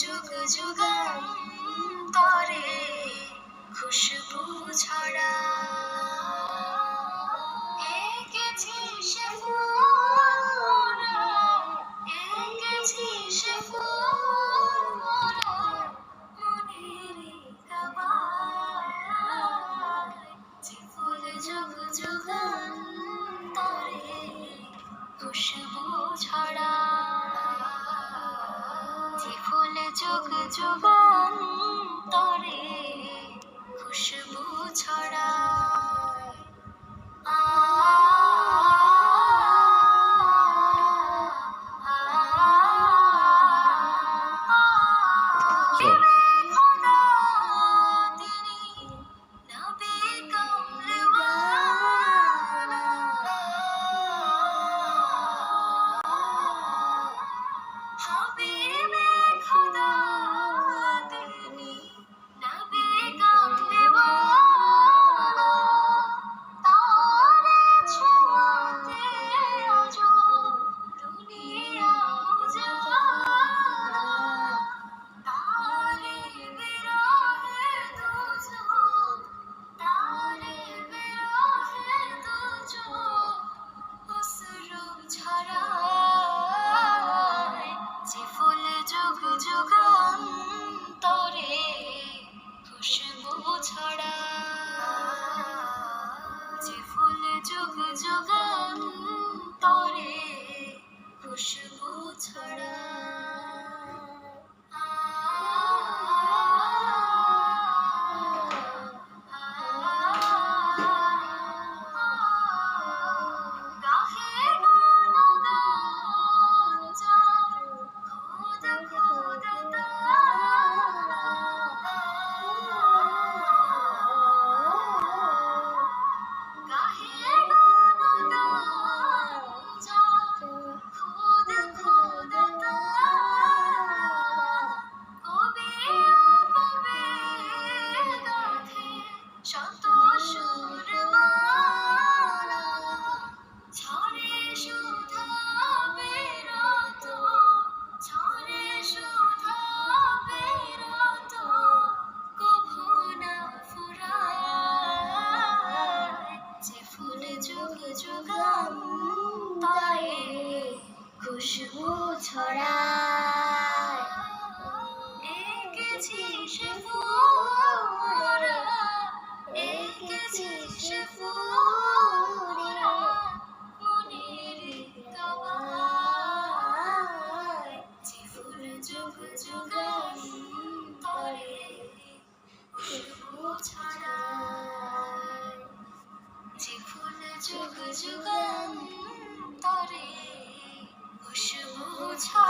যুগ যুগান্তরে খুশবু ছড়া। যুগ যুগান্তরে খুশবু ছড়া 是不错的就和酒个梦到底，我是不巧。